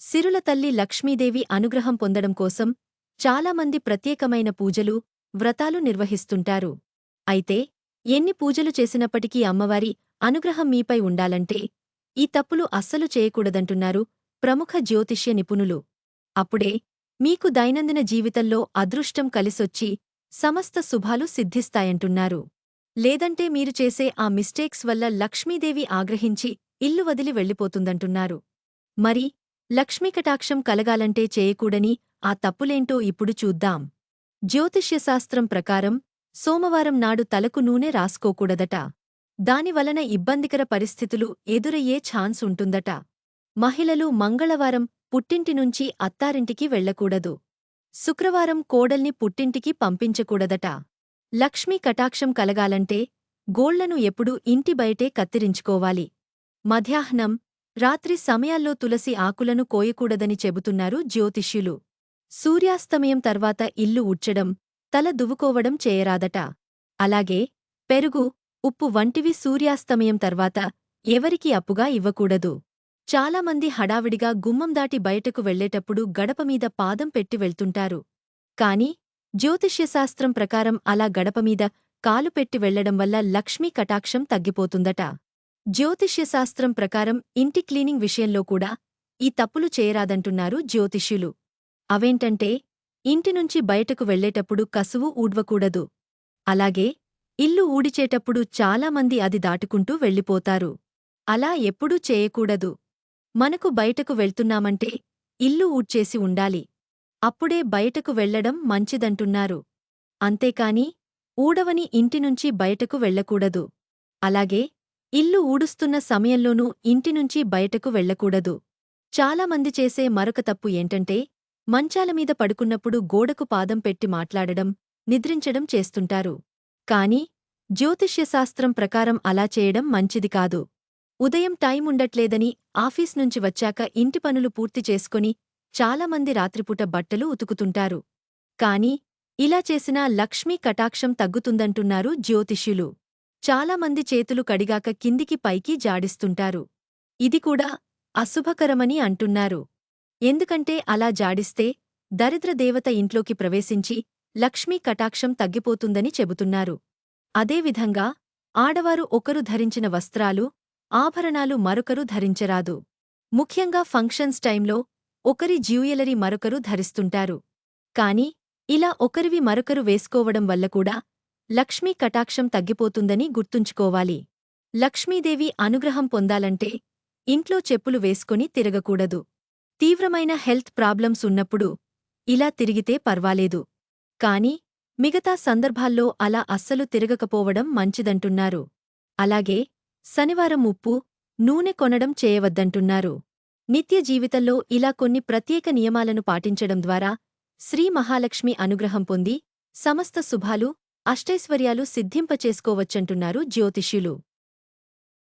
సిరుల తల్లి లక్ష్మీదేవి అనుగ్రహం పొందడం కోసం చాలామంది ప్రత్యేకమైన పూజలు వ్రతాలు నిర్వహిస్తుంటారు. అయితే ఎన్ని పూజలు చేసినప్పటికీ అమ్మవారి అనుగ్రహం మీపై ఉండాలంటే ఈ తప్పులు అస్సలు చేయకూడదంటున్నారు ప్రముఖ జ్యోతిష్య నిపుణులు. అప్పుడే మీకు దైనందిన జీవితంలో అదృష్టం కలిసొచ్చి సమస్త శుభాలు సిద్ధిస్తాయంటున్నారు. లేదంటే మీరు చేసే ఆ మిస్టేక్స్ వల్ల లక్ష్మీదేవి ఆగ్రహించి ఇల్లు వదిలి వెళ్ళిపోతుందంటున్నారు. మరి లక్ష్మీకటాక్షం కలగాలంటే చేయకూడని ఆ తప్పులేంటో ఇప్పుడు చూద్దాం. జ్యోతిష్యశాస్త్రం ప్రకారం సోమవారం నాడు తలకు నూనె రాసుకోకూడదట. దానివలన ఇబ్బందికర పరిస్థితులు ఎదురయ్యే ఛాన్స్ ఉంటుందట. మహిళలు మంగళవారం పుట్టింటి నుంచి అత్తారింటికి వెళ్ళకూడదు శుక్రవారం కోడల్ని పుట్టింటికి పంపించకూడదట. లక్ష్మీ కటాక్షం కలగాలంటే గోళ్ళను ఎప్పుడూ ఇంటి బయటే కత్తిరించుకోవాలి. మధ్యాహ్నం రాత్రి సమయాల్లో తులసి ఆకులను కోయకూడదని చెబుతున్నారు జ్యోతిష్యులు. సూర్యాస్తమయం తర్వాత ఇల్లు ఉడ్చడం తల దువ్వుకోవడం చేయరాదట. అలాగే పెరుగు ఉప్పు వంటివి సూర్యాస్తమయం తర్వాత ఎవరికి అప్పుగా ఇవ్వకూడదు. చాలామంది హడావిడిగా గుమ్మం దాటి బయటకు వెళ్ళేటప్పుడు గడపమీద పాదం పెట్టి వెళ్తుంటారు. కాని జ్యోతిష్యశాస్త్రం ప్రకారం అలా గడపమీద కాలు పెట్టి వెళ్ళడం వల్ల లక్ష్మీ కటాక్షం తగ్గిపోతుందట. జ్యోతిష్యశాస్త్రం ప్రకారం ఇంటి క్లీనింగ్ విషయంలో కూడా ఈ తప్పులు చేయరాదంటున్నారు జ్యోతిష్యులు. అవేంటంటే ఇంటినుంచి బయటకు వెళ్ళేటప్పుడు కసువు ఊడ్వకూడదు. అలాగే ఇల్లు ఊడిచేటప్పుడు చాలామంది అది దాటుకుంటూ వెళ్ళిపోతారు. అలా ఎప్పుడూ చేయకూడదు. మనకు బయటకు వెళ్తున్నామంటే ఇల్లు ఊడ్చేసి ఉండాలి. అప్పుడే బయటకు వెళ్ళడం మంచిదంటున్నారు. అంతేకాని ఊడవని ఇంటినుంచి బయటకు వెళ్ళకూడదు అలాగే ఇల్లు ఊడుస్తున్న సమయంలోనూ ఇంటినుంచి బయటకు వెళ్ళకూడదు చాలామంది చేసే మరొక తప్పు ఏంటంటే మంచాలమీద పడుకున్నప్పుడు గోడకు పాదం పెట్టి మాట్లాడడం నిద్రించడం చేస్తుంటారు. కాని జ్యోతిష్యశాస్త్రం ప్రకారం అలా చేయడం మంచిది కాదు. ఉదయం టైం ఉండట్లేదని ఆఫీస్ నుంచి వచ్చాక ఇంటి పనులు పూర్తి చేసుకొని చాలామంది రాత్రిపూట బట్టలు ఉతుకుతుంటారు. కాని ఇలా చేసినా లక్ష్మీ కటాక్షం తగ్గుతుందంటున్నారు జ్యోతిష్యులు. చాలామంది చేతులు కడిగాక కిందికి పైకి జాడిస్తుంటారు. ఇది కూడా అశుభకరమని అంటున్నారు. ఎందుకంటే అలా జాడిస్తే దరిద్ర దేవత ఇంట్లోకి ప్రవేశించి లక్ష్మీ కటాక్షం తగ్గిపోతుందని చెబుతున్నారు. అదేవిధంగా ఆడవారు ఒకరు ధరించిన వస్త్రాలు ఆభరణాలు మరొకరు ధరించరాదు. ముఖ్యంగా ఫంక్షన్స్ టైంలో ఒకరి జ్యూయలరీ మరొకరు ధరిస్తుంటారు. కాని ఇలా ఒకరివి మరొకరు వేసుకోవడం వల్ల కూడా లక్ష్మీ కటాక్షం తగ్గిపోతుందని గుర్తుంచుకోవాలి. లక్ష్మీదేవి అనుగ్రహం పొందాలంటే ఇంట్లో చెప్పులు వేసుకొని తిరగకూడదు. తీవ్రమైన హెల్త్ ప్రాబ్లమ్స్ ఉన్నప్పుడు ఇలా తిరిగితే పర్వాలేదు. కాని మిగతా సందర్భాల్లో అలా అస్సలు తిరగకపోవడం మంచిదంటున్నారు. అలాగే శనివారం ఉప్పు నూనె కొనడం చేయవద్దంటున్నారు. నిత్య జీవితంలో ఇలా కొన్ని ప్రత్యేక నియమాలను పాటించడం ద్వారా శ్రీ మహాలక్ష్మి అనుగ్రహం పొంది సమస్త శుభాలు అష్టైశ్వర్యాలు సిద్ధింపచేసుకోవచ్చంటున్నారు జ్యోతిష్యులు.